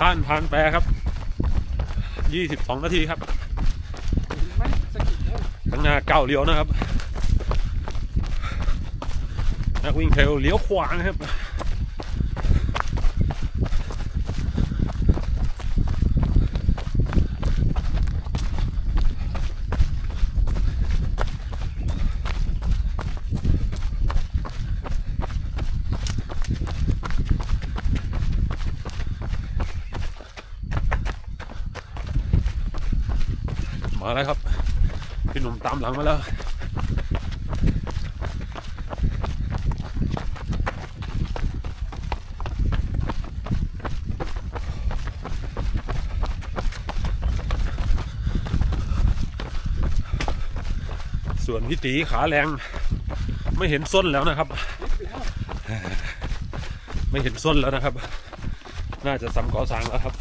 ผ่านผ่านแปรครับยี่สิบสองนาทีครับข้างหน้าเก่าเลี้ยวนะครับ นักวิ่งเทรลเลี้ยวขวานะครับ มาแล้วครับ พี่หนุ่มตามหลังมาแล้วส่วนพี่ตีขาแรง ไม่เห็นส้นแล้วนะครับ ไม่เห็นส้นแล้วนะครับ น่าจะซ้ำก่อสางแล้วครับ